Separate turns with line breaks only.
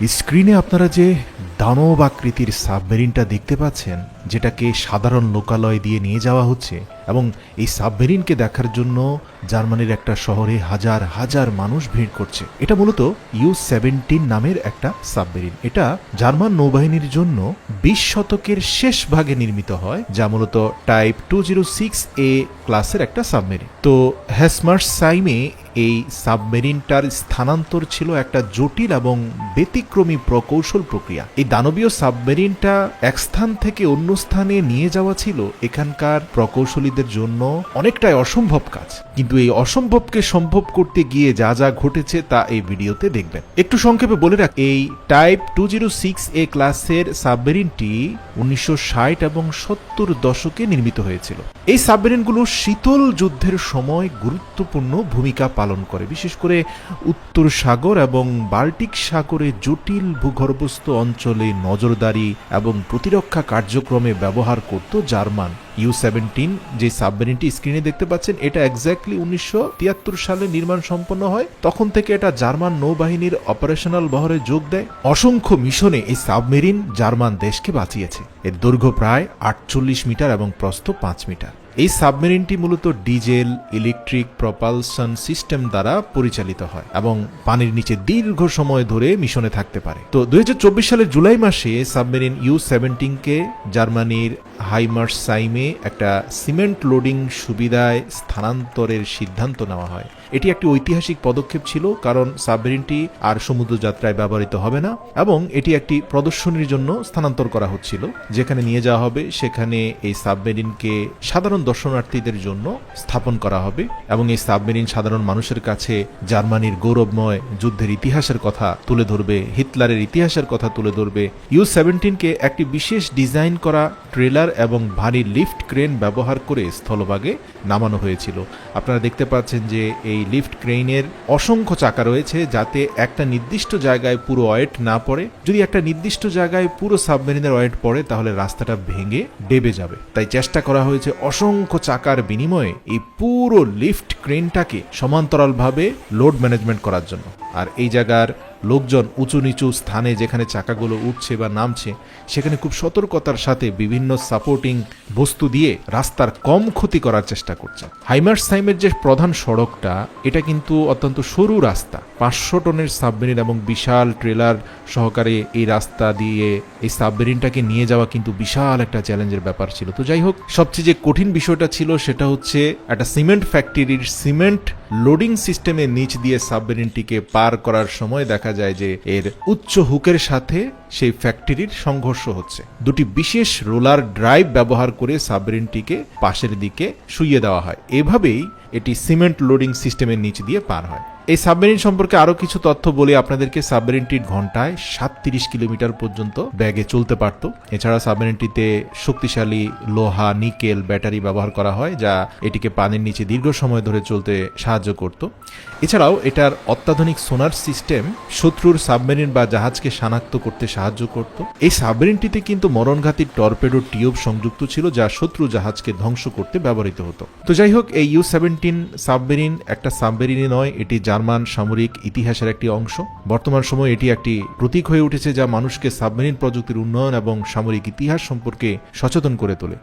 স্ক্রিনে আপনারা যে দানব আকৃতির সাবমেরিনটা দেখতে পাচ্ছেন, যেটাকে সাধারণ লোকালয় দিয়ে নিয়ে যাওয়া হচ্ছে, এবং এই সাবমেরিনকে দেখার জন্য জার্মানির একটা শহরে হাজার হাজার মানুষ ভিড় করছে। এটা মূলত ইউ সেভেন্টিন নামের একটা সাবমেরিন। এটা জার্মান নৌবাহিনীর জন্য বিশ শতকের শেষ ভাগে নির্মিত হয়, যা মূলত type two zero six A ক্লাসের একটা সাবমেরিন। তো হ্যাসমার্স সাইমে এই সাবমেরিনটার স্থানান্তর ছিল একটা জটিল এবং ব্যতিক্রমী প্রকৌশল প্রক্রিয়া। দানবীয় সাবমেরিনটা এক স্থান থেকে অন্য স্থানে নিয়ে যাওয়া ছিল এখানকার প্রকৌশলীদের জন্য অনেকটাই অসম্ভব কাজ। কিন্তু এই অসম্ভবকে সম্ভব করতে গিয়ে যা যা ঘটেছে তা এই ভিডিওতে দেখবেন। একটু সংক্ষেপে বলে রাখ এই type two zero six A ক্লাসের সাবমেরিনটি উনিশশো ষাট এবং সত্তর দশকে নির্মিত হয়েছিল। এই সাবমেরিনগুলো শীতল যুদ্ধের সময় গুরুত্বপূর্ণ ভূমিকা পালন করে। বিশেষ করে উত্তর সাগর এবং বাল্টিক সাগরে জটিল ভূগর্ভস্থ অঞ্চলে নজরদারি এবং প্রতিরক্ষা কার্যক্রমে ব্যবহার করত জার্মান ইউ সেভেন্টিন, যে সাবমেরিনটি স্ক্রিনে দেখতে পাচ্ছেন, এটা এক্স্যাক্টলি উনিশশো সালে নির্মাণ সম্পন্ন হয়। তখন থেকে এটা জার্মান নৌবাহিনীর অপারেশনাল বহরে যোগ দেয়। অসংখ্য মিশনে এই সাবমেরিন জার্মান দেশকে বাঁচিয়েছে। এর দৈর্ঘ্য প্রায় আটচল্লিশ মিটার এবং প্রস্থ পাঁচ মিটার। এই সাবমেরিনটি মূলত ডিজেল, ইলেকট্রিক, প্রপালশন সিস্টেম দ্বারা পরিচালিত হয় এবং পানির নিচে দীর্ঘ সময় ধরে মিশনে থাকতে পারে। তো দুই সালের জুলাই মাসে সাবমেরিন ইউ সেভেন্টিনকে জার্মানির হাইমার্স সাইমে একটা সিমেন্ট লোডিং সুবিধায় স্থানান্তরের সিদ্ধান্ত নেওয়া হয়। এটি একটি ঐতিহাসিক পদক্ষেপ ছিল কারণ সাবমেরিনটি আর সমুদ্র যাত্রায় ব্যবহৃত হবে না এবং এটি একটি প্রদর্শনীর জন্য স্থানান্তর করা হচ্ছিল। যেখানে নিয়ে যাওয়া হবে সেখানে এই সাবমেরিনকে সাধারণ দর্শনার্থীদের জন্য স্থাপন করা হবে এবং এই সাবমেরিন সাধারণ মানুষের কাছে জার্মানির গৌরবময় যুদ্ধের ইতিহাসের কথা তুলে ধরবে, হিটলারের ইতিহাসের কথা তুলে ধরবে। ইউ সেভেন্টিনকে একটি বিশেষ ডিজাইন করা ট্রেলার এবং ভারী লিফট ক্রেন ব্যবহার করে স্থলভাগে নামানো হয়েছিল। আপনারা দেখতে পাচ্ছেন যে এই লিফট ক্রেনের অসংখ্য চাকা রয়েছে যাতে একটা নির্দিষ্ট জায়গায় পুরো ওয়েট না পড়ে। যদি একটা নির্দিষ্ট জায়গায় পুরো সাবমেরিনের ওয়েট পড়ে, তাহলে রাস্তাটা ভেঙে ডেবে যাবে। তাই চেষ্টা করা হয়েছে অসংখ্য চাকার বিনিময়ে এই পুরো লিফট ক্রেনটাকে সমান্তরালভাবে লোড ম্যানেজমেন্ট করার জন্য। আর এই জায়গার লোকজন উঁচু নিচু স্থানে যেখানে চাকাগুলো উঠছে বা নামছে, সেখানে খুব সতর্কতার সাথে বিভিন্ন সাপোর্টিং বস্তু দিয়ে রাস্তার কম ক্ষতি করার চেষ্টা করছে। হাইমার্স সাইমের যে প্রধান সড়কটা, এটা কিন্তু অত্যন্ত সরু রাস্তা। পাঁচশো টনের সাবমেরিন এবং বিশাল ট্রেলার সহকারে এই রাস্তা দিয়ে এই সাবমেরিনটাকে নিয়ে যাওয়া কিন্তু বিশাল একটা চ্যালেঞ্জের ব্যাপার ছিল। তো যাই হোক, সবচেয়ে যে কঠিন বিষয়টা ছিল সেটা হচ্ছে একটা সিমেন্ট ফ্যাক্টরির সিমেন্ট লোডিং সিস্টেমের নিচ দিয়ে সাবমেরিনটিকে পার করার সময় দেখা যায় যে এর উচ্চ হুকের সাথে সেই ফ্যাক্টরির সংঘর্ষ হচ্ছে। দুটি বিশেষ রোলার ড্রাইভ ব্যবহার করে সাবমেরিনটিকে পাশের দিকে শুইয়ে দেওয়া হয়। এভাবেই এটি সিমেন্ট লোডিং সিস্টেমের নিচ দিয়ে পার হয়। এই সাবমেরিন সম্পর্কে আরও কিছু তথ্য বলে আপনাদেরকে সাবমেরিনটির ঘন্টায় সাতত্রিশ কিলোমিটার পর্যন্ত ব্যাগে চলতে পারত। এছাড়া সাবমেরিনটিতে শক্তিশালী লোহা, নিকেল, ব্যাটারি ব্যবহার করা হয়, যা এটিকে পানির নিচে দীর্ঘ সময় ধরে চলতে সাহায্য করত। এছাড়াও এটার অত্যাধুনিক সোনার সিস্টেম শত্রুর সাবমেরিন বা জাহাজকে শনাক্ত করতে সাহায্য করত। এই সাবমেরিনটিতে কিন্তু মরণঘাতী টর্পেডো টিউব সংযুক্ত ছিল, যা শত্রু জাহাজকে ধ্বংস করতে ব্যবহৃত হতো। তো যাই হোক, এই ইউ সেভেন্টিন সাবমেরিন একটা সাবমেরিনই নয়, এটি জার্মান সামরিক ইতিহাসের একটি অংশ। বর্তমান সময়ে এটি একটি প্রতীক হয়ে উঠেছে যা মানুষকে সাবমেরিন প্রযুক্তির উন্নয়ন এবং সামরিক ইতিহাস সম্পর্কে সচেতন করে তোলে।